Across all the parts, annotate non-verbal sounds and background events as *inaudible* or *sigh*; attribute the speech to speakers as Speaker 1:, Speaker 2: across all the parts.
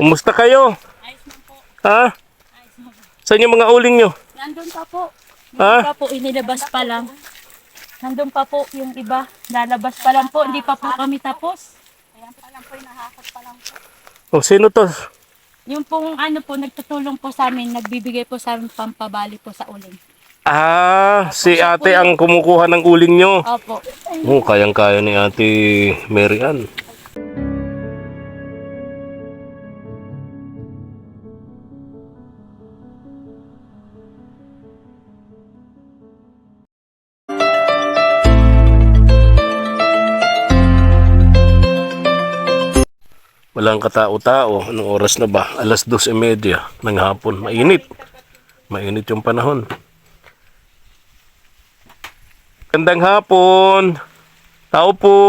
Speaker 1: Kumusta kayo?
Speaker 2: Ayos man po.
Speaker 1: Ha?
Speaker 2: Ayos man po.
Speaker 1: Saan yung mga uling nyo?
Speaker 2: Nandun pa po. Yung
Speaker 1: Ha?
Speaker 2: iba po, inilabas pa lang. Nandun pa po yung iba. Lalabas pa lang po. Hindi pa po kami tapos. Ayan pa lang po, nahakot pa lang po.
Speaker 1: O, sino to?
Speaker 2: Yung pong ano po, nagtutulong po sa amin, nagbibigay po sa amin pampabali po sa uling.
Speaker 1: Ah, si ate ang kumukuha ng uling nyo.
Speaker 2: Opo.
Speaker 1: Oh, kayang-kaya ni ate Mary Ann. Walang katao-tao. Anong oras na ba? Alas 12.30 ng hapon. Mainit. Mainit yung panahon. Gandang hapon. Tao po.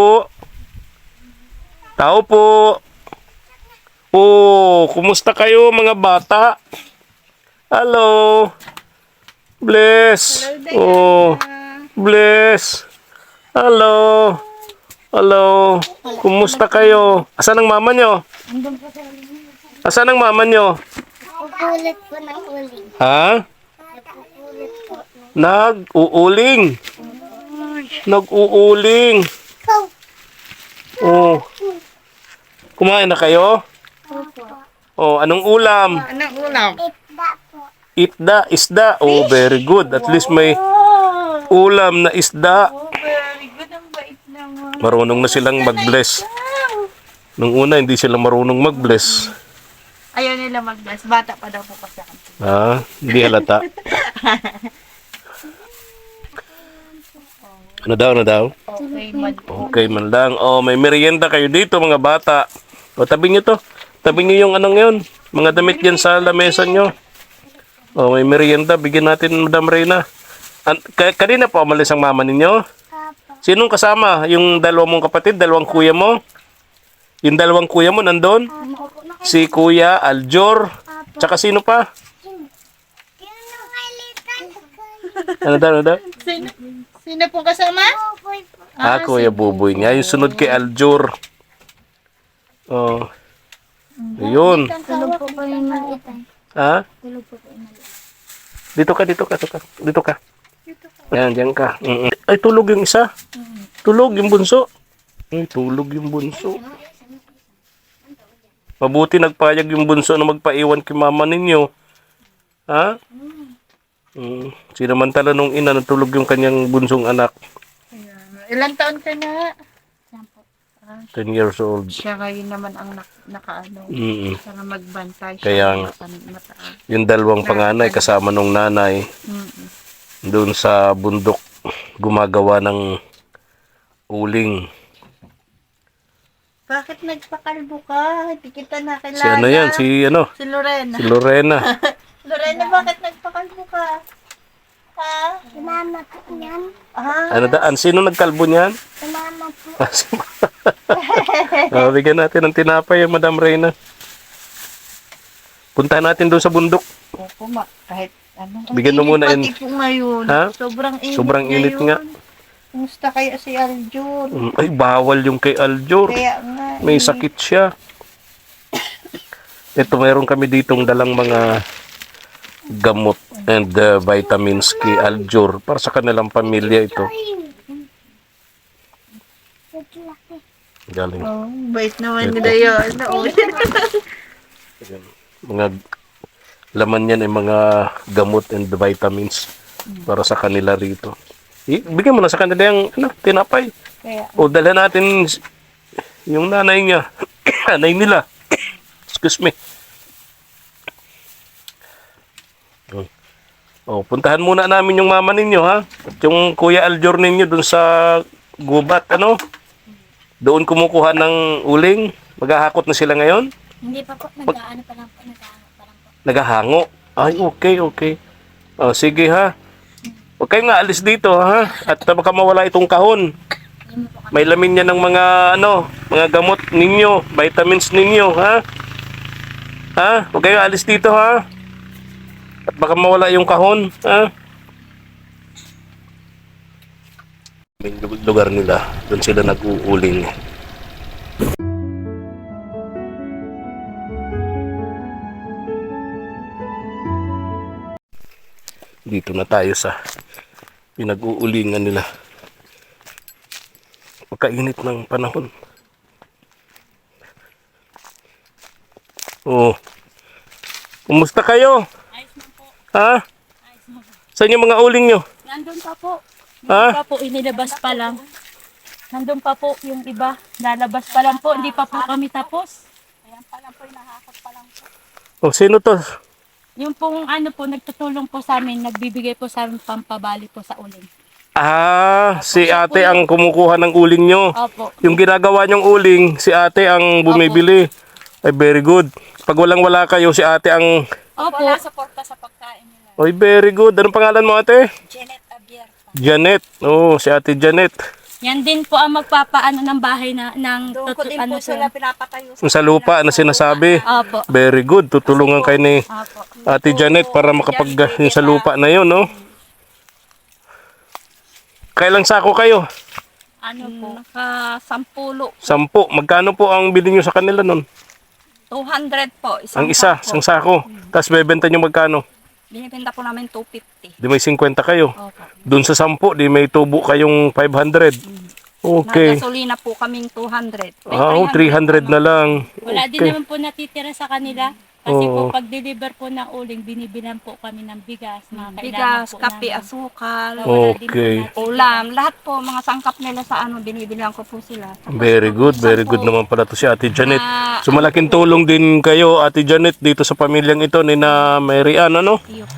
Speaker 1: Tao po. Oh, kumusta kayo mga bata? Hello. Bless. Oh, bless. Hello. Hello. Kumusta kayo? Asan ang mama nyo? Asan ang mama nyo?
Speaker 3: Napupulit po ng uling.
Speaker 1: Ha?
Speaker 3: Po.
Speaker 1: Nag-uuling. Nag-uuling. Oh. Kumain na kayo?
Speaker 3: Opo.
Speaker 1: Oh, anong ulam?
Speaker 4: Anong ulam?
Speaker 3: Itda po.
Speaker 1: Isda, isda. Oh, very good. At least may ulam na isda.
Speaker 4: Oh, very good. Ang bait naman.
Speaker 1: Marunong na silang mag-bless. Nung una, hindi sila marunong mag-bless.
Speaker 4: Ayaw nila mag-bless. Bata pa daw po kasi ako.
Speaker 1: Ha? Hindi halata. Ano daw, ano daw?
Speaker 4: Okay man po.
Speaker 1: Okay man lang. Oh, may merienda kayo dito mga bata. O, tabi nyo to. Tabi nyo yung anong yun. Mga damit yan sa lamesa nyo. O, may merienda. Bigyan natin, Madam Reyna. An- ka- kanina po umalis ang mama ninyo? Sinong kasama? Yung dalawang mong kapatid? Dalawang kuya mo? Yung dalawang kuya mo nandun? Si Kuya Aljor. Tsaka sino pa? Ano daw, ano daw?
Speaker 4: Sino? Sino po kasama?
Speaker 3: Po.
Speaker 1: Ah, Kuya Buboy nga. Yung sunod kay Aljor. Oh. Ayun.
Speaker 3: Tulog po po yung malitan.
Speaker 1: Ha?
Speaker 3: Tulog po po yung malitan.
Speaker 1: Dito ka, dito ka, dito ka. Dito ka. Yan, diyan ka. Mm-mm. Ay, tulog yung isa. Tulog yung bunso. Ay, tulog yung bunso. Mabuti nagpayag yung bunso na magpaiwan kay mama ninyo. Ha? Mm. Sinamantala nung ina, natulog yung kanyang bunsong anak.
Speaker 4: Ilang taon ka na?
Speaker 1: 10 years old.
Speaker 4: Siya ngayon naman ang nak nakaano.
Speaker 1: Mm.
Speaker 4: Siya nga magbantay. Siya
Speaker 1: Kaya. Yung dalawang panganay kasama nung nanay. Doon sa bundok gumagawa ng uling.
Speaker 4: Bakit nagpakalbo ka? Hindi kita nakilala.
Speaker 1: Si ano yan? Si ano?
Speaker 4: Si Lorena.
Speaker 1: Si Lorena. *laughs*
Speaker 4: Lorena, bakit nagpakalbo ka? Ha?
Speaker 3: Mama po yan.
Speaker 4: Ah,
Speaker 1: Ano daan? Sino nagkalbo niyan?
Speaker 3: Mama po. *laughs* *laughs*
Speaker 1: oh, bigyan natin ng tinapay, Madam Reyna. Puntahan natin doon sa bundok.
Speaker 4: opo ma. Kahit ano. Ang
Speaker 1: Bigyan mo muna in-
Speaker 4: ngayon.
Speaker 1: Ha?
Speaker 4: Sobrang init
Speaker 1: Sobrang init nga.
Speaker 4: Kumusta kaya si Aljur?
Speaker 1: Mm, Ay, bawal yung kay Aljor.
Speaker 4: Kaya nga.
Speaker 1: May
Speaker 4: eh.
Speaker 1: sakit siya. Ito, meron kami ditong dalang mga gamot and uh, vitamins kay Aljor para sa kanilang pamilya ito. Galing.
Speaker 4: Oh, bait naman nila yun.
Speaker 1: Mga laman yan ay mga gamot and vitamins para sa kanila rito. I, bigyan mo na sa kanila yung ano, tinapay.
Speaker 4: Kaya,
Speaker 1: O dala natin yung nanay niya. *coughs* nanay nila. *coughs* Excuse me. O, O, puntahan muna namin yung mama ninyo ha. At yung kuya Aljor ninyo dun sa gubat ano. Doon kumukuha ng uling. Maghahakot na sila ngayon.
Speaker 2: Hindi pa po, nag-ano pa lang po, nag-ano pa lang po.
Speaker 1: Nagahango. Ay, okay, okay. O, sige ha. Huwag kayong aalis dito ha. At baka mawala itong kahon. May lamin niya ng mga ano, mga gamot ninyo, vitamins ninyo, ha? Ha? Huwag kayong aalis dito, ha? At baka mawala yung kahon, ha? Yung lugar nila, doon sila nag-uuling. Dito na tayo sa pinag-uulingan nila. Pagkainit ng panahon. Oh. Kumusta kayo?
Speaker 2: Ayos mo po.
Speaker 1: Ha?
Speaker 2: Ayos mo po.
Speaker 1: Saan yung mga uling nyo?
Speaker 2: Nandun pa po. Yung
Speaker 1: Ha?
Speaker 2: iba po, inilabas pa lang. Nandun pa po yung iba. Lalabas pa lang po. Hindi pa po kami tapos. Ayan pa lang po, nahakot pa lang po.
Speaker 1: Oh, sino to?
Speaker 2: Yung pong ano po, nagtutulong po sa amin, nagbibigay po sa amin pampabali po sa uling.
Speaker 1: Ah, si ate ang kumukuha ng uling nyo.
Speaker 2: Opo.
Speaker 1: Yung ginagawa nyong uling, si ate ang bumibili. Ay, very good. Pag walang wala kayo, si ate ang...
Speaker 2: Opo. Wala suporta sa pagkain nila.
Speaker 1: Ay, very good. Anong pangalan mo ate?
Speaker 2: Janet Abierta.
Speaker 1: Janet. Oh, si ate Janet.
Speaker 2: Yan din po ang magpapaano ng bahay na ng
Speaker 4: Doon ko
Speaker 2: tutu-
Speaker 4: din
Speaker 2: ano
Speaker 4: po sila pinapatayo.
Speaker 1: Yung Sa lupa na sinasabi.
Speaker 2: Opo.
Speaker 1: Very good. Tutulungan kayo ni
Speaker 2: Opo.
Speaker 1: ate Janet para makapag yung sa lupa na yun, no? Kailang sako kayo?
Speaker 2: Ano po?
Speaker 4: Naka sampulo.
Speaker 1: Sampu. Magkano po ang bili nyo sa kanila nun?
Speaker 4: 200 po. Isang
Speaker 1: Ang isa, isang sako. Tapos bebenta nyo magkano?
Speaker 4: Binibenta po namin 250.
Speaker 1: Di may 50 kayo.
Speaker 2: Opo.
Speaker 1: Doon sa 10, di may tubo kayong 500. Okay.
Speaker 4: Nagasolina po kaming 200. May
Speaker 1: Ah, oh, 300 na lang.
Speaker 2: Wala din
Speaker 1: Okay.
Speaker 2: naman po natitira sa kanila. Kasi
Speaker 1: Oo.
Speaker 2: po pag deliver po ng uling, binibilan po kami ng bigas. Mga kailangan
Speaker 4: Bigas,
Speaker 2: po
Speaker 4: kape,
Speaker 2: namin.
Speaker 4: asukal,
Speaker 2: Wala din po
Speaker 1: Okay.
Speaker 4: ulam. Lahat po, mga sangkap nila sa ano, binibilang ko po sila. Tapos,
Speaker 1: Very good, very good naman pala to si Ate Janet.
Speaker 4: Ah,
Speaker 1: So malaking tulong din kayo, Ate Janet, dito sa pamilyang ito ni na Mary Ann, ano?
Speaker 4: iyo.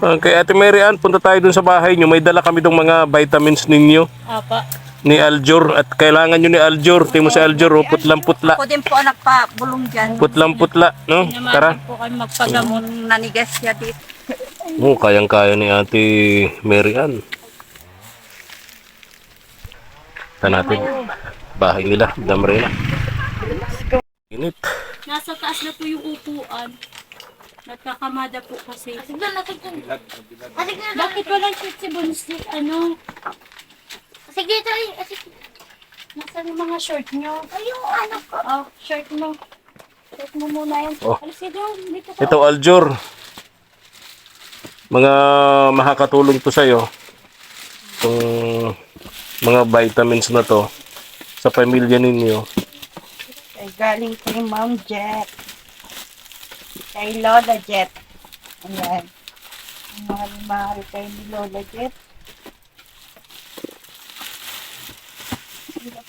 Speaker 1: Ah, Ate Mary Ann, punta tayo dun sa bahay nyo. May dala kami dong mga vitamins ninyo
Speaker 2: Apa.
Speaker 1: Ni Aljur. At kailangan nyo ni Aljur. Tingnan mo si Aljur, oh, putlang-putla.
Speaker 4: Ako din po ang nagpabulong dyan.
Speaker 1: Putlang-putla, no? Tara.
Speaker 2: Po kami magpagamot.
Speaker 4: Nung nanigas siya dito.
Speaker 1: Oh, kayang-kaya ni Ate Mary Ann. Ito natin. Bahay nila, Damrena. Init.
Speaker 2: Nasa taas na po yung upuan. Nagkakamada po kasi. Bakit walang shirt si Bonsi? Ano?
Speaker 3: Dito eh. Asig.
Speaker 2: Nasaan yung mga short nyo?
Speaker 3: Ay, yung ano ko.
Speaker 2: Oh, shirt mo. Shirt mo muna yan.
Speaker 1: Oh.
Speaker 2: Alis ka. Dito ka.
Speaker 1: Ito, Aljur. Mga makakatulong to sa'yo. Itong mga vitamins na to sa pamilya ninyo.
Speaker 4: Ay, galing kay Ma'am Jet. Kay Lola Jet. Ayan. Mahal-mahal kay ni Lola Jet. Hindi po kayo ano.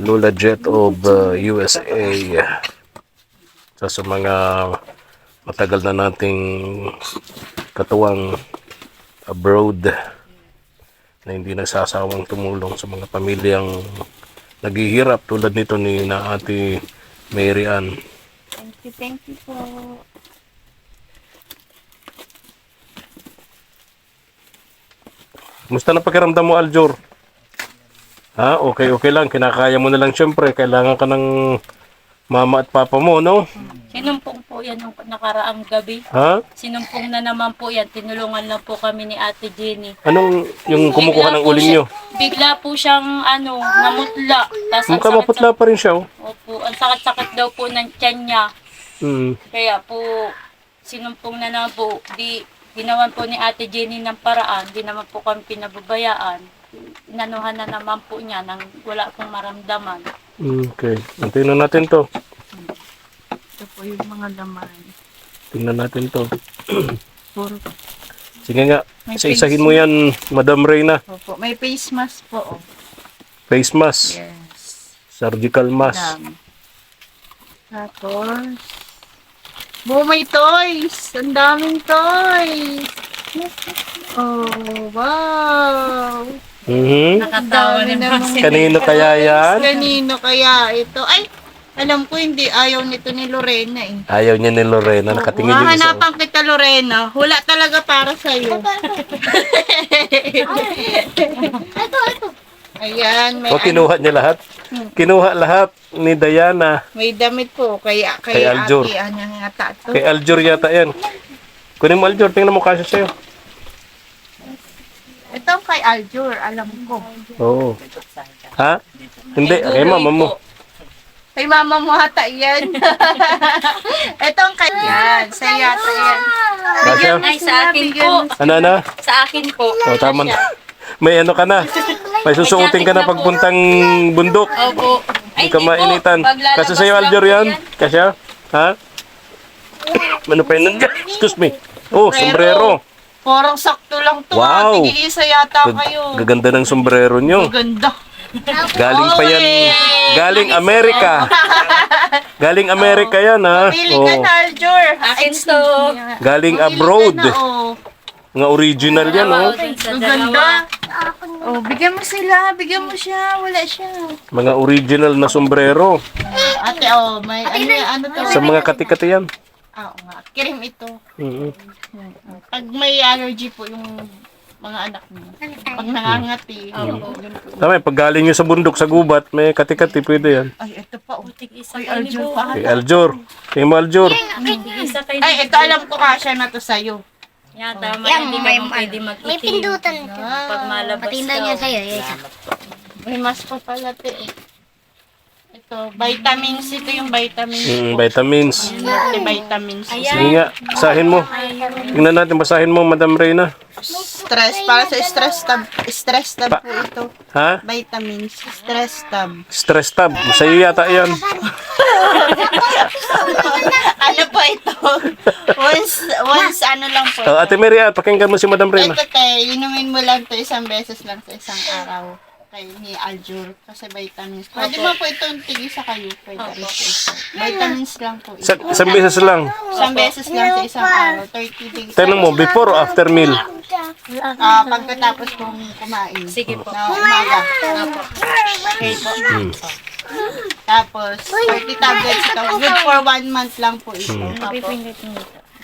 Speaker 1: Lula Jet of uh, USA. So, sa mga matagal na nating katuwang abroad na hindi nagsasawang tumulong sa mga pamilyang naghihirap tulad nito ni na ate Mary Ann.
Speaker 4: Thank you, thank you po.
Speaker 1: Musta na pakiramdam mo, Aljur? Ha? Okay, okay lang. Kinakaya mo na lang syempre. Kailangan ka ng mama at papa mo, no?
Speaker 2: Sinumpong po yan nung nakaraang gabi.
Speaker 1: Ha?
Speaker 2: Sinumpong na naman po yan. Tinulungan lang po kami ni Ate Jenny.
Speaker 1: Anong yung kumukuha
Speaker 2: Bigla
Speaker 1: ng
Speaker 2: po
Speaker 1: uling
Speaker 2: siya-
Speaker 1: nyo?
Speaker 2: Bigla po siyang ano, namutla. Tas ang
Speaker 1: Mukha
Speaker 2: sakit-
Speaker 1: maputla pa rin siya, oh.
Speaker 2: Opo, ang sakit-sakit daw po ng tiyan niya.
Speaker 1: Hmm.
Speaker 2: Kaya po, sinumpong na naman po. Di, ginawan po ni Ate Jenny ng paraan. Di naman po kami pinababayaan. Inanuhan na naman po niya nang wala pong maramdaman.
Speaker 1: Okay. Tingnan natin to.
Speaker 4: Ito po yung mga laman.
Speaker 1: Tingnan natin to.
Speaker 4: Puro
Speaker 1: Sige nga.
Speaker 4: May
Speaker 1: Isa-isahin mo yan, Madam Reyna.
Speaker 4: po. May face mask po. Oh.
Speaker 1: Face mask.
Speaker 4: Yes.
Speaker 1: Surgical mask.
Speaker 4: Dami. Tapos, bu may toys! Ang daming toys! Oh, wow!
Speaker 1: Mhm.
Speaker 2: Nakatawa
Speaker 4: namang
Speaker 2: si
Speaker 1: Kanino kaya yan?
Speaker 4: Kanino kaya ito? Ay, alam ko hindi ayaw nito ni Lorena eh.
Speaker 1: Ayaw niya ni Lorena. Nakatingin yung isa.
Speaker 4: Mahanapan kita Lorena. Hula talaga para sa'yo.
Speaker 3: Ito, ito. *laughs*
Speaker 4: Ayan, may,
Speaker 1: O, kinuha niya lahat. Kinuha lahat ni Diana.
Speaker 4: may damit po. Kaya,
Speaker 1: Kay
Speaker 4: kay,
Speaker 1: Aljur.
Speaker 4: ate, ano nga tato.
Speaker 1: Kay Aljur yata yan. Kunin mo Aljur. Tingnan mo kasya sa'yo.
Speaker 4: Ito kay Aljur, alam ko.
Speaker 1: Oo. Ha? Hindi. Kay mama mo.
Speaker 4: Kay mama mo hata yan. *laughs* Ito ang kay... Yan, sa yata yan.
Speaker 1: Kasya?
Speaker 2: Ay, sa akin po.
Speaker 1: Ano na?
Speaker 2: Sa akin po.
Speaker 1: O, tama na. May ano ka na. May susuotin ka na pagpuntang bundok.
Speaker 2: Opo.
Speaker 1: Hindi
Speaker 2: Ay,
Speaker 1: ka
Speaker 2: hindi po.
Speaker 1: mainitan. Kasi sa'yo,
Speaker 2: po
Speaker 1: yan. Kasya? Ha? Ano pa yun? Excuse me. Oh, sombrero.
Speaker 4: Parang sakto lang to.
Speaker 1: Wow.
Speaker 4: Wow. Tig-isa yata
Speaker 1: Gag-
Speaker 4: kayo.
Speaker 1: Gaganda ng sombrero nyo.
Speaker 4: Ganda.
Speaker 1: Galing pa yan. Galing Amerika. *laughs* Galing Amerika yan, ha?
Speaker 4: Pili ka
Speaker 1: Oh.
Speaker 4: na, Aljor.
Speaker 2: Akin to.
Speaker 1: Galing abroad.
Speaker 4: na, oh.
Speaker 1: Nga original yan, oh.
Speaker 4: Ang ganda. Oh, bigyan mo sila. Bigyan mo siya. Wala siya.
Speaker 1: Mga original na sombrero.
Speaker 4: Ate, oh, may ano, ano to?
Speaker 1: Sa mga katikati yan.
Speaker 4: Ah, Oo nga. Kirim ito.
Speaker 1: Mhm.
Speaker 4: Pag may allergy po yung mga anak mo. Pag nangangati. yun po.
Speaker 1: Tama, pag galing nyo sa bundok, sa gubat, may katikati, pwede yan.
Speaker 4: Ay, ito pa. Oh.
Speaker 2: Tig-isa
Speaker 4: Ay,
Speaker 2: kayo po.
Speaker 4: pa.
Speaker 1: Kay Aljor. Kay mo, Aljor.
Speaker 2: Kayo
Speaker 4: Ay, ito alam ko kasya na to sa'yo.
Speaker 2: Yan, tama.
Speaker 3: Yan,
Speaker 2: Hindi
Speaker 3: may
Speaker 2: ka pwede mag-itim.
Speaker 3: May pindutan ito.
Speaker 2: Pag malabas
Speaker 3: Patinda
Speaker 2: ka.
Speaker 3: niya sa'yo. Yung isa.
Speaker 4: May mas pa pala te. Ito, vitamins. Ito yung vitamins
Speaker 1: Mm,
Speaker 4: po.
Speaker 1: vitamins.
Speaker 4: Multivitamins.
Speaker 1: Sige nga, basahin mo. Tingnan natin, basahin mo, Madam Reyna.
Speaker 4: Stress. Para sa stress tab. Stress tab po ito.
Speaker 1: Ha?
Speaker 4: Vitamins. Stress tab.
Speaker 1: Stress tab. Sa'yo yata yan. *laughs*
Speaker 4: ano po ito? Once, once ano lang po.
Speaker 1: Oh, Ate Mary, ah, pakinggan mo si Madam Reyna.
Speaker 4: Ito te, inumin mo lang to isang beses lang sa isang araw. Kay ni Aljur. Kasi vitamins. Pwede mo po itong tigil sa kayo. Pwede rin po ito. Vitamins lang po ito.
Speaker 1: Sa, isang beses lang.
Speaker 4: Isang beses lang sa isang araw. 30 days.
Speaker 1: Tanong mo, before or after meal?
Speaker 4: Ah, pagkatapos kong kumain.
Speaker 2: Sige po.
Speaker 4: Na umaga. Okay po. Tapos, 30 tablets ito. Good for one month lang po ito. Tapos,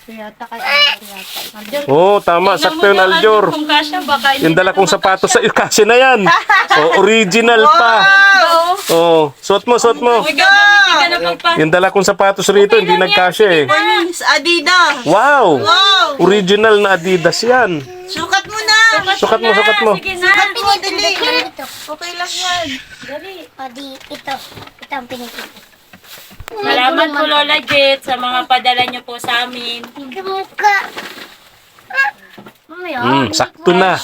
Speaker 4: ito yata kay Aljur yata.
Speaker 1: Oo, oh, tama. Sakto yun, Aljor.
Speaker 2: Kung kasya, baka
Speaker 1: Yung dala kong sapatos sa kasi na yan. *laughs* Oh, original pa. Oh, suot mo, suot mo.
Speaker 2: Ka na.
Speaker 1: Yung dala kong sapatos rito, hindi nagkasya eh.
Speaker 4: Miss Adidas.
Speaker 1: Wow!
Speaker 4: Wow!
Speaker 1: Original na Adidas yan.
Speaker 4: Sukat mo na!
Speaker 1: Sukat mo, sukat mo.
Speaker 2: Sige na.
Speaker 4: Sukat mo, dali. Okay lang yan.
Speaker 2: Dali.
Speaker 3: O di, ito. Ito ang pinipili.
Speaker 2: Salamat po Lola Jet sa mga padala niyo po sa amin.
Speaker 1: Hmm, sakto na.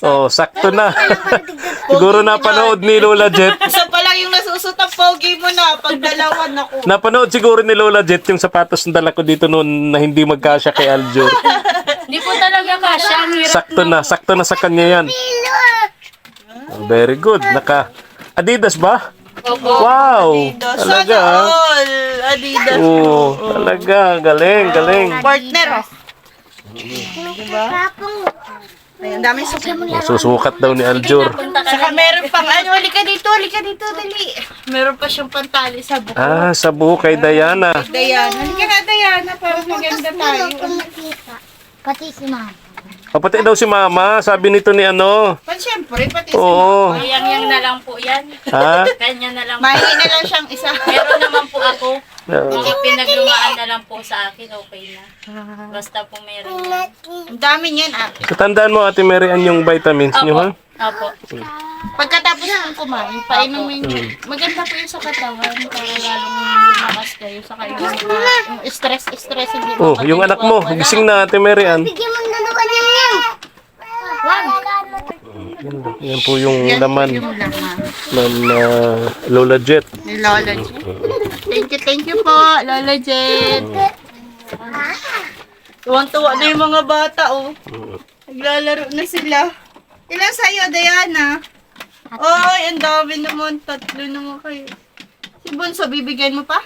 Speaker 1: Oh, sakto na. *laughs* Siguro napanood ni Lola Jet. *laughs*
Speaker 4: Isa pa lang yung nasusot ang pogi mo na pag dalawan ako.
Speaker 1: Napanood siguro ni Lola Jet yung sapatos na dala ko dito noon na hindi magkasya kay Aljur. *laughs*
Speaker 2: Hindi po talaga kasya. Ang hirap.
Speaker 1: Sakto na, sakto na sa kanya yan. Oh, very good. Naka Adidas ba? Wow!
Speaker 4: Sana
Speaker 1: Talaga. ah.
Speaker 4: all. Adidas.
Speaker 1: Oo, talaga. Galing, galing.
Speaker 4: Partner. oh.
Speaker 3: Kapong.
Speaker 4: Ay, ang daming sukat.
Speaker 1: Oh, susukat daw ni Aljur.
Speaker 4: Saka meron pang ano, halika dito, halika dito, dali. Meron pa siyang pantali sa buko.
Speaker 1: Ah, sa buho kay Diana.
Speaker 4: Diana, halika na Diana, para maganda tayo.
Speaker 3: Pati si mama.
Speaker 1: Kapatid daw si Mama, sabi nito ni ano.
Speaker 4: Pa, syempre, pati si
Speaker 1: Oo.
Speaker 2: Yang-yang na lang po yan.
Speaker 1: Ha?
Speaker 2: Kanya na lang po.
Speaker 4: Mahingi na lang siyang isa.
Speaker 2: Meron naman po ako.
Speaker 1: Oo.
Speaker 2: Kung pinaglumaan na lang po sa akin, okay na. Basta po meron.
Speaker 4: Ang dami niyan, ate.
Speaker 1: So, tandaan mo, Ate Mary, Ann, yung vitamins nyo, ha?
Speaker 2: Opo.
Speaker 4: Pagkatapos ng kumain, painumin
Speaker 1: Mm.
Speaker 4: Maganda po yung sa katawan para lalong lumakas kayo sa kayo. Yung stress, stress, hindi
Speaker 1: Oh, yung anak mo, gising na, Ate Mary, Ann.
Speaker 3: Bigyan mo na naman yan yan. Wag.
Speaker 1: Yan, yan po yung laman
Speaker 4: Yung laman.
Speaker 1: ng ah, Lola Jet.
Speaker 4: Ni Lola Jet. Thank you, thank you po, Lola Jet. Tuwang-tuwa na yung mga bata, oh. Naglalaro na sila. Ilan sa'yo, Diana? Oy, ang dami naman. Tatlo naman kayo. Si Bonso, bibigyan mo pa?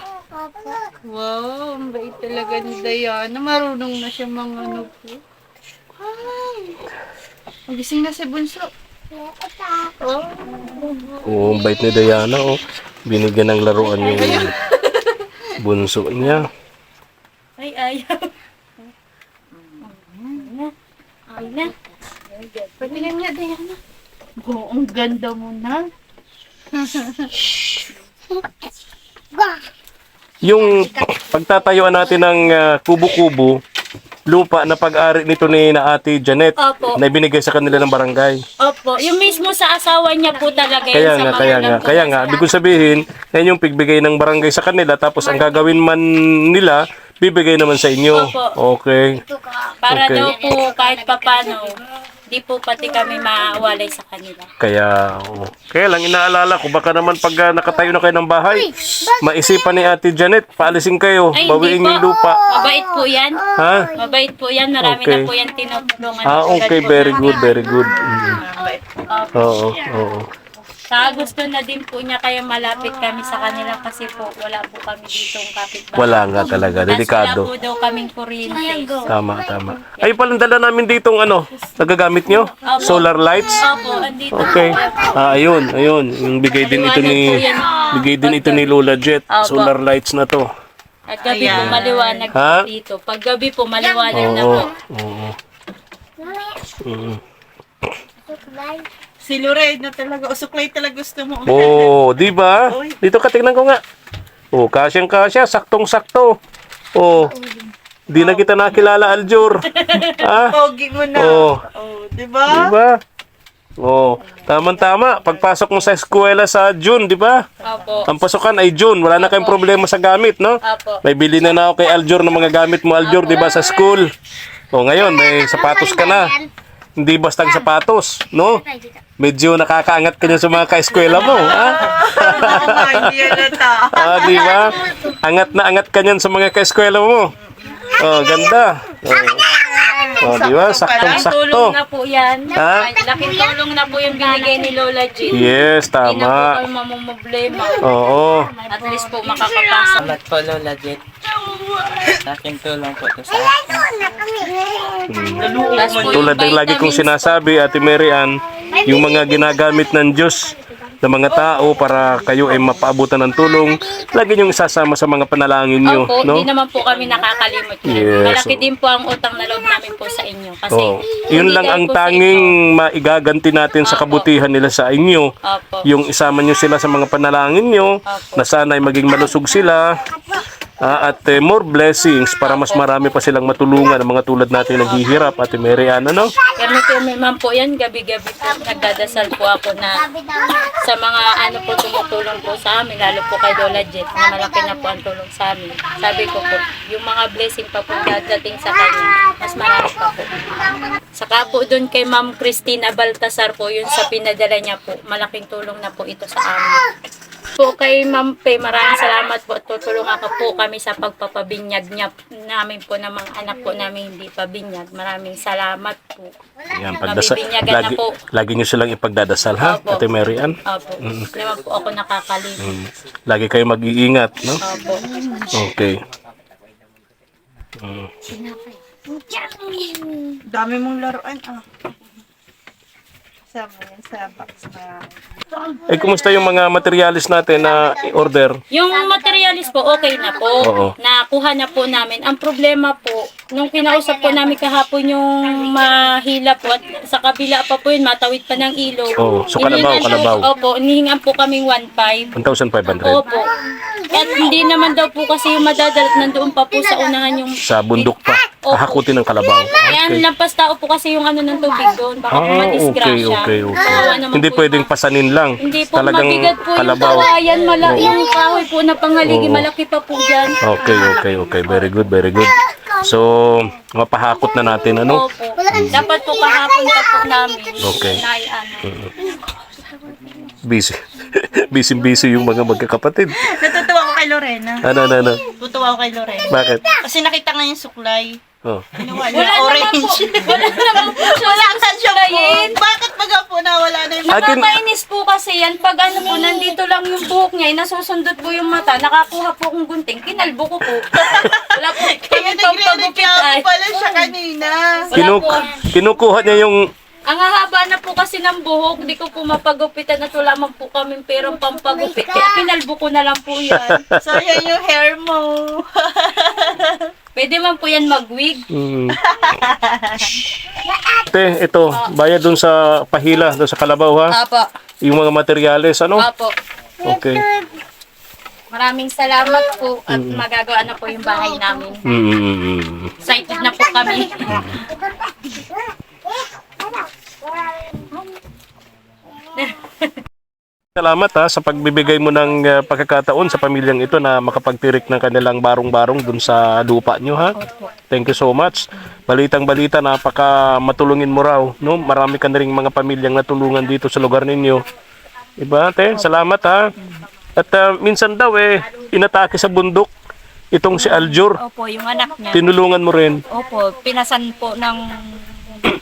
Speaker 4: Wow, ang bait talaga ni Diana. Marunong na siya mga ano po. Ay, magising na si Bunso. Oh.
Speaker 1: Oo, ang bait ni Diana, oh. Binigyan ng laruan yung bunso niya.
Speaker 2: Ay, ayaw. Ay na.
Speaker 4: Patingin nga, Diana. Oo, ang ganda mo na.
Speaker 1: Yung pagtatayuan natin ng ah, kubo-kubo, lupa na pag-ari nito ni na Ate Janet
Speaker 2: Opo.
Speaker 1: na ibinigay sa kanila ng barangay.
Speaker 2: Opo, yung mismo sa asawa niya po talaga yun
Speaker 1: Kaya
Speaker 2: sa
Speaker 1: nga,
Speaker 2: mga
Speaker 1: kaya nga,
Speaker 2: ko
Speaker 1: kaya nga. Ibig kong sabihin, yan yung pigbigay ng barangay sa kanila, tapos ang gagawin man nila, bibigay naman sa inyo.
Speaker 2: Opo.
Speaker 1: Okay.
Speaker 2: Para
Speaker 1: Okay.
Speaker 2: daw po kahit papano, di po pati kami mawalay sa kanila.
Speaker 1: Kaya, oo. kaya lang inaalala ko, baka naman pag ah, nakatayo na kayo ng bahay, maisipan ni Ate Janet, paalisin kayo,
Speaker 2: Ay,
Speaker 1: bawiin
Speaker 2: hindi
Speaker 1: yung
Speaker 2: po.
Speaker 1: lupa.
Speaker 2: Mabait po yan.
Speaker 1: Ha?
Speaker 2: Mabait po yan. Marami
Speaker 1: Okay.
Speaker 2: na po yan tinutulungan.
Speaker 1: Ah, okay, very good, very good. Mm.
Speaker 2: Opo.
Speaker 1: Oo, oo.
Speaker 2: Saka gusto na din po niya kaya malapit kami sa kanila kasi po wala po kami ditong kapitbahay.
Speaker 1: Wala nga talaga,
Speaker 2: Tapos wala
Speaker 1: delikado.
Speaker 2: po daw kaming kuryente.
Speaker 1: Tama, tama. Ay, palang dala namin ditong ano, nagagamit nyo? Solar lights?
Speaker 2: Opo, andito
Speaker 1: Okay.
Speaker 2: po.
Speaker 1: Ah, ayun, ayun. Yung bigay din ito ni bigay din ito ni Lola Jet.
Speaker 2: Opo.
Speaker 1: Solar lights na to.
Speaker 2: At gabi po maliwanag
Speaker 1: Ha?
Speaker 2: dito. Pag gabi po maliwanag na
Speaker 1: Oo.
Speaker 2: po.
Speaker 1: Oo. Mm.
Speaker 4: Si Lorraine na talaga, usuklay talaga gusto mo. *laughs*
Speaker 1: Oh, di ba? Dito ka tingnan ko nga. Oh, kasyang kasya, saktong-sakto. Oh. Di na kita nakilala, Aljur. *laughs* ah?
Speaker 4: Pogi mo na.
Speaker 1: Oo.
Speaker 4: Oh,
Speaker 1: Di
Speaker 4: di ba?
Speaker 1: ba? Oh, tama-tama. Pagpasok mo sa eskwela sa June, di ba?
Speaker 2: Opo.
Speaker 1: Ang pasukan ay June. Wala na kayong problema sa gamit, no?
Speaker 2: Opo.
Speaker 1: May bili na na ako kay Aljur ng mga gamit mo, Aljur, di ba, sa school? O ngayon, may sapatos ka na. Hindi bastang sapatos, no? Medyo nakakaangat ka niya sa mga kaeskwela mo, ha? *laughs* Ah, di ba? Angat na angat ka niyan sa mga kaeskwela mo. Oh, ganda. Oh, oh di ba? Saktong-sakto.
Speaker 2: tulong na po yan.
Speaker 1: Ha?
Speaker 2: Laking tulong na po yung binigay ni Lola Jean.
Speaker 1: Yes,
Speaker 2: Hindi na po
Speaker 1: tama.
Speaker 2: kayo mamumblema.
Speaker 1: Oo.
Speaker 2: At least po makakapasa.
Speaker 5: Salamat po, Lola Jet. Laking tulong po to sa akin.
Speaker 2: Po yung
Speaker 1: Tulad ng lagi kong
Speaker 2: vitamins
Speaker 1: sinasabi, Ate Mary Ann, yung mga ginagamit ng Diyos ng mga tao para kayo ay mapaabutan ng tulong, lagi niyong isasama sa mga panalangin niyo,
Speaker 2: Opo,
Speaker 1: no?
Speaker 2: hindi naman po kami nakakalimot yan.
Speaker 1: Yes,
Speaker 2: Malaki din po ang utang na loob namin po sa inyo. Kasi,
Speaker 1: Oh, yun lang ang
Speaker 2: sa
Speaker 1: tanging maigaganti natin sa
Speaker 2: Opo.
Speaker 1: kabutihan nila sa inyo.
Speaker 2: Opo.
Speaker 1: Yung isama nyo sila sa mga panalangin nyo,
Speaker 2: Opo.
Speaker 1: na sana ay maging malusog sila, ah, at eh, more blessings para mas marami pa silang matulungan ang mga tulad natin naghihirap, Ate Mary Ann, ano?
Speaker 2: Pero po, ma'am po yan, gabi-gabi nagdadasal po ako na sa mga ano po tumutulong po sa amin, lalo po kay Lola Jet, na malaki na po ang tulong sa amin. Sabi ko po, yung mga blessing pa po dadating sa kanya, mas marami pa po. Saka po doon kay Ma'am Christina Baltasar po, yun sa pinadala niya po, malaking tulong na po ito sa amin. Po kay Ma'am Pe, maraming salamat po. Tutulungan ko po kami sa pagpapabinyag niya namin po ng mga anak po namin hindi pa binyag. Maraming salamat po.
Speaker 1: Yan, pagdasal,
Speaker 2: Mabibinyagan na
Speaker 1: lagi,
Speaker 2: po.
Speaker 1: lagi nyo silang ipagdadasal, ha,
Speaker 2: Opo.
Speaker 1: Ate Mary Ann?
Speaker 2: Opo. Hindi naman po ako nakakalimot.
Speaker 1: Mm. Lagi kayo mag-iingat, no?
Speaker 2: Opo.
Speaker 1: Okay. Mm.
Speaker 4: Dami mong laruan, ah. Yan sa box na.
Speaker 1: Eh, kumusta yung mga materialis natin na i-order?
Speaker 2: Yung materialis po, okay na po.
Speaker 1: Oo.
Speaker 2: Nakuha na po namin. Ang problema po, nung kinausap po namin kahapon yung mahila po at sa kabila pa po yun, matawid pa ng ilog.
Speaker 1: Oo, so kalabaw,
Speaker 2: po-
Speaker 1: kalabaw.
Speaker 2: Opo, hinihingan po kaming 1.5.
Speaker 1: 1,500
Speaker 2: Opo. At hindi naman daw po kasi yung madadalat nandoon pa po sa unahan yung
Speaker 1: sa bundok pa.
Speaker 2: Opo.
Speaker 1: Hahakutin ng kalabaw.
Speaker 2: Kaya ang lampas tao po kasi yung ano ng tubig doon. Baka po
Speaker 1: Ah, okay,
Speaker 2: madisgrasya.
Speaker 1: okay, okay.
Speaker 2: Kawawa naman
Speaker 1: Hindi
Speaker 2: po
Speaker 1: pwedeng pasanin lang.
Speaker 2: Hindi po,
Speaker 1: Talagang
Speaker 2: mabigat po
Speaker 1: kalabaw.
Speaker 2: yung kawayan. Mala, yung kahoy po na panghaligi,
Speaker 1: Oo.
Speaker 2: malaki pa po dyan.
Speaker 1: Okay, okay, okay. Very good, very good. So, mapahakot na natin, ano?
Speaker 2: Opo. Dapat po kahapon pa po namin.
Speaker 1: Okay.
Speaker 2: Na, ano.
Speaker 1: Busy. *laughs* Busy-busy yung mga magkakapatid.
Speaker 4: Natutuwa ko kay Lorena.
Speaker 1: Ano, ano, ano?
Speaker 4: Tutuwa ko kay Lorena.
Speaker 1: Bakit?
Speaker 4: Kasi nakita nga yung suklay.
Speaker 1: Oh.
Speaker 4: Ginawa
Speaker 2: Wala
Speaker 4: niya, orange. *laughs*
Speaker 2: Wala naman po siya
Speaker 4: Wala ka siya po.
Speaker 2: susuklayin.
Speaker 4: Bakit baga po na wala na yung
Speaker 1: Akin-
Speaker 2: Nakakainis po kasi yan. Pag ano po, nandito lang yung buhok niya, eh, nasusundot po yung mata, nakakuha po akong gunting, kinalbo ko po. *laughs* Wala po
Speaker 4: Kaya
Speaker 2: kami pampagupit
Speaker 4: nagre-reklamo
Speaker 2: ay.
Speaker 4: pala siya kanina.
Speaker 1: Kinuk kinukuha niya yung
Speaker 2: Ang hahaba na po kasi ng buhok, hindi ko po mapagupitan at wala man po kami perang pampagupit. Kaya pinalbo ko na lang po yan.
Speaker 4: Sayang *laughs* yung hair mo.
Speaker 2: Pwede man po yan mag-wig.
Speaker 1: Mm. *laughs* Te, ito, bayad dun sa pahila, dun sa kalabaw ha.
Speaker 2: Apo.
Speaker 1: Yung mga materyales, ano?
Speaker 2: Apo.
Speaker 1: Okay.
Speaker 6: Maraming salamat po at magagawa na po yung bahay namin.
Speaker 1: Mm.
Speaker 6: Excited na po kami. *laughs*
Speaker 1: Salamat ha sa pagbibigay mo ng uh, pagkakataon sa pamilyang ito na makapagtirik ng kanilang barong-barong dun sa lupa nyo ha. Thank you so much. Balitang balita napaka matulungin mo raw, no? Marami ka na ring mga pamilyang natulungan dito sa lugar ninyo. Diba, te? Salamat ha. At uh, minsan daw eh inatake sa bundok itong si Aljur.
Speaker 6: Opo, yung anak niya.
Speaker 1: Tinulungan mo rin.
Speaker 6: Opo, pinasan po ng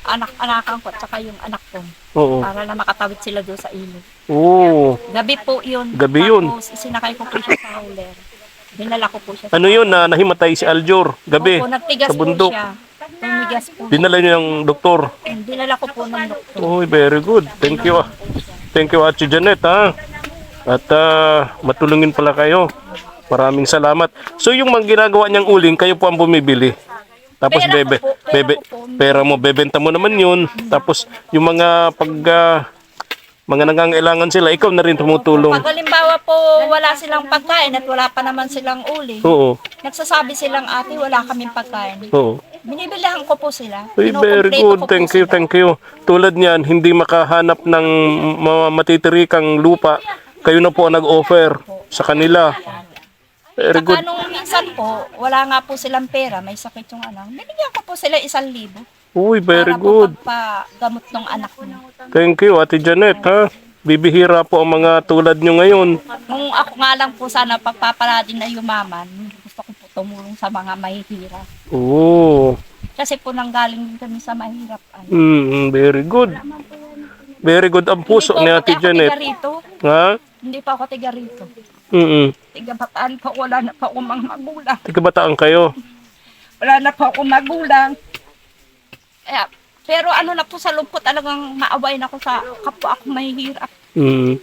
Speaker 6: anak-anakan ko at saka yung anak ko
Speaker 1: Oo.
Speaker 6: para na makatawid sila doon sa ilog.
Speaker 1: Oo.
Speaker 6: Gabi po yun.
Speaker 1: Gabi yun.
Speaker 6: Tapos sinakay ko po siya sa hauler. Dinala ko po siya. sa-
Speaker 1: Ano yun na nahimatay si Aljur gabi
Speaker 6: Opo, nagtigas
Speaker 1: sa bundok.
Speaker 6: po siya. Tumigas po.
Speaker 1: Dinala niyo ng doktor.
Speaker 6: Dinala ko po ng doktor.
Speaker 1: Uy, very good. Thank you. ah. Thank you, Ate Janet, ha. At ah, matulungin pala kayo. Maraming salamat. So, yung mga ginagawa niyang uling, kayo po ang bumibili. Tapos
Speaker 6: Pera
Speaker 1: bebe,
Speaker 6: po, pera
Speaker 1: bebe,
Speaker 6: ko po.
Speaker 1: pera mo, bebenta mo naman yun. Tapos, yung mga pag, ah, mga nangangailangan sila, ikaw na rin tumutulong.
Speaker 6: Pag halimbawa po wala silang pagkain at wala pa naman silang uli,
Speaker 1: Oo,
Speaker 6: nagsasabi silang ate wala kaming pagkain.
Speaker 1: oo.
Speaker 6: Binibilihan ko po sila.
Speaker 1: Uy, very
Speaker 6: Kinukumpleto
Speaker 1: good.
Speaker 6: po
Speaker 1: Thank you,
Speaker 6: sila.
Speaker 1: thank you. Tulad niyan, hindi makahanap ng mga matitirikang lupa. Kayo na po ang nag-offer sa kanila. Very good.
Speaker 6: Saka nung minsan po, wala nga po silang pera, may sakit yung anak. Binigyan ko po sila isang libo.
Speaker 1: Uy, very
Speaker 6: para
Speaker 1: good.
Speaker 6: po pagpagamot ng anak niya.
Speaker 1: Thank you, Ate Janet, ha? Bibihira po ang mga tulad nyo ngayon.
Speaker 6: Nung ako nga lang po sana pagpapala din na yumaman, gusto ko po tumulong sa mga mahihirap.
Speaker 1: Oo.
Speaker 6: Kasi po nanggaling din kami sa mahirap. Ay.
Speaker 1: Mm, very good. Very good ang puso ni Ate
Speaker 6: Hindi po ako tiga
Speaker 1: Janet.
Speaker 6: rito.
Speaker 1: Ha?
Speaker 6: Hindi pa ako tiga rito.
Speaker 1: Mm
Speaker 6: Tiga bataan pa, wala na pa ako mga magulang.
Speaker 1: Tigkabataan kayo.
Speaker 6: Wala na pa ako magulang. Kaya, pero ano na po sa loob ko talagang maaway na ako sa kapwa ako mahihirap.
Speaker 1: Mm.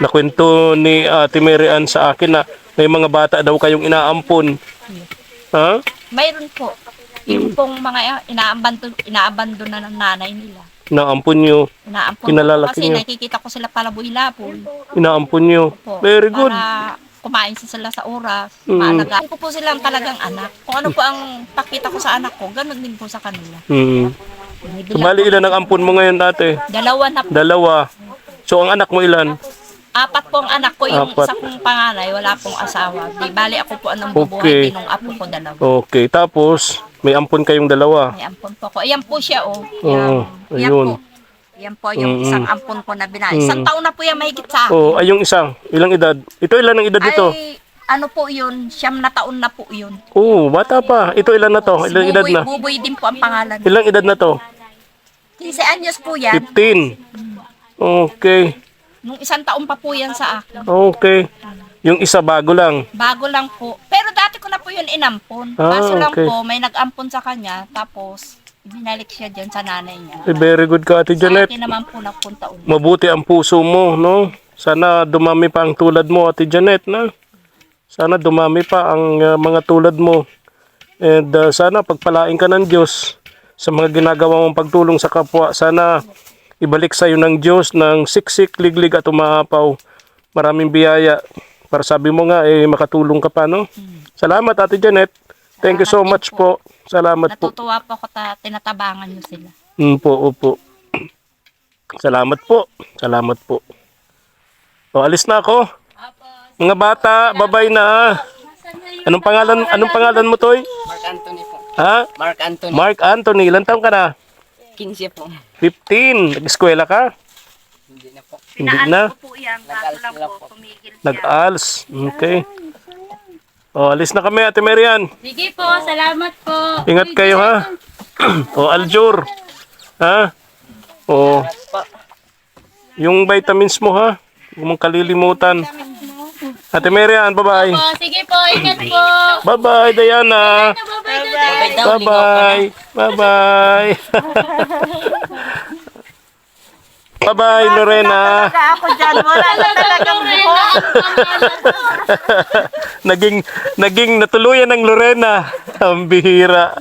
Speaker 1: Nakwento ni Ate Mary Ann sa akin na may mga bata daw kayong inaampon. Ha?
Speaker 6: Mayroon po. Yung pong mga inaabandon, inaabandon na ng nanay nila.
Speaker 1: Inaampon nyo.
Speaker 6: Inaampon
Speaker 1: Kinalalaki
Speaker 6: kasi
Speaker 1: niyo.
Speaker 6: nakikita ko sila palaboy-laboy.
Speaker 1: Inaampon nyo.
Speaker 6: Po,
Speaker 1: Very good.
Speaker 6: Para kumain sa sila sa oras,
Speaker 1: Mm.
Speaker 6: maalaga. Ko po silang talagang anak. Kung ano po ang pakita ko sa anak ko, ganun din po sa kanila.
Speaker 1: Mm. So, bali ilan ang ampon mo ngayon dati?
Speaker 6: Dalawa na po.
Speaker 1: Dalawa. So, ang anak mo ilan?
Speaker 6: Apat po ang anak ko. Yung
Speaker 1: Apat.
Speaker 6: isa kong panganay, wala pong asawa. Di bali ako po ang bubuhay
Speaker 1: Okay.
Speaker 6: din nung apo ko dalawa.
Speaker 1: Okay. Tapos, may ampon kayong dalawa.
Speaker 6: May ampon po ako. Ayan po siya, oh.
Speaker 1: Oo,
Speaker 6: Yan, yan
Speaker 1: ayun.
Speaker 6: po. Yan po yung
Speaker 1: Mm-mm.
Speaker 6: isang ampon ko na binay. Isang taon na po yan mahigit sa akin.
Speaker 1: Oh, ay yung isang. Ilang edad? Ito ilan ang edad nito?
Speaker 6: Ay, ano po yun? Siyam na taon na po yun.
Speaker 1: Oh, bata pa. Ito ilan na to? Ilang edad
Speaker 6: Buboy,
Speaker 1: na?
Speaker 6: Buboy din po ang pangalan.
Speaker 1: Ilang edad na to?
Speaker 6: 15 anyos po yan.
Speaker 1: 15. Okay.
Speaker 6: Nung isang taon pa po yan sa akin.
Speaker 1: Okay. Yung isa bago lang.
Speaker 6: Bago lang po. Pero dati ko na po yun inampon.
Speaker 1: Ah,
Speaker 6: Kaso lang
Speaker 1: okay.
Speaker 6: po, may nag-ampon sa kanya. Tapos, binalik siya dyan sa nanay niya.
Speaker 1: Eh, very good ka, Ate
Speaker 6: Sa
Speaker 1: Janet.
Speaker 6: akin naman po nagpunta ulit.
Speaker 1: Mabuti ang puso mo, no? Sana dumami pa ang tulad mo, Ate Janet, na? Sana dumami pa ang uh, mga tulad mo. And uh, sana pagpalain ka ng Diyos sa mga ginagawa mong pagtulong sa kapwa. Sana ibalik sa iyo ng Diyos ng siksik, liglig at umahapaw. Maraming biyaya. Para sabi mo nga, eh, makatulong ka pa, no? Salamat, Ate Janet. Thank you so much po. Salamat po.
Speaker 6: Natutuwa po ako ta tinatabangan niyo sila.
Speaker 1: Mm po, opo. Salamat po. Salamat po. O, alis na ako. Mga bata, babay na. Anong pangalan, anong pangalan mo, Toy?
Speaker 5: Mark Anthony po.
Speaker 1: Ha?
Speaker 5: Mark Anthony.
Speaker 1: Mark Anthony. Ilan taong ka na?
Speaker 5: 15 po.
Speaker 1: 15. Nag-eskwela ka?
Speaker 5: Hindi na po.
Speaker 1: Hindi na.
Speaker 6: po yan,
Speaker 5: kaso lang po,
Speaker 6: tumigil
Speaker 1: Nag-ALS. Okay. O, alis na kami, Ate Marian.
Speaker 6: Sige po, salamat po.
Speaker 1: Ingat kayo, ha? o, *clears throat* Aljur. Ha? O, yung vitamins mo, ha? Huwag mong kalilimutan. Ate Marian, bye-bye.
Speaker 6: Po, sige po, ingat po.
Speaker 1: Bye-bye, Diana.
Speaker 6: Bye-bye.
Speaker 1: Bye-bye. Bye-bye. Bye-bye, Lorena.
Speaker 4: Ako dyan, wala na talagang *laughs*
Speaker 1: naging naging natuluyan ng Lorena. Ang bihira.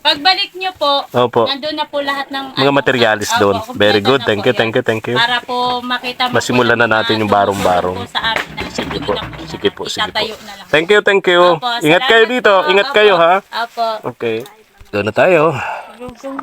Speaker 2: Pagbalik nyo po,
Speaker 1: Opo.
Speaker 2: nandun na po lahat ng
Speaker 1: Mga materialis
Speaker 2: Opo,
Speaker 1: doon. Very good. Thank you, thank you, thank you.
Speaker 2: Para po makita mo
Speaker 1: Masimulan na natin yung barong-barong.
Speaker 2: tumutulong po sa amin na
Speaker 1: Sige po. Sige po, sige po. Thank you, thank you.
Speaker 2: Opo,
Speaker 1: Ingat kayo
Speaker 2: salamat
Speaker 1: dito.
Speaker 2: po.
Speaker 1: Ingat
Speaker 2: Opo.
Speaker 1: kayo ha.
Speaker 2: Opo.
Speaker 1: Okay. Doon na tayo.
Speaker 2: Lugong.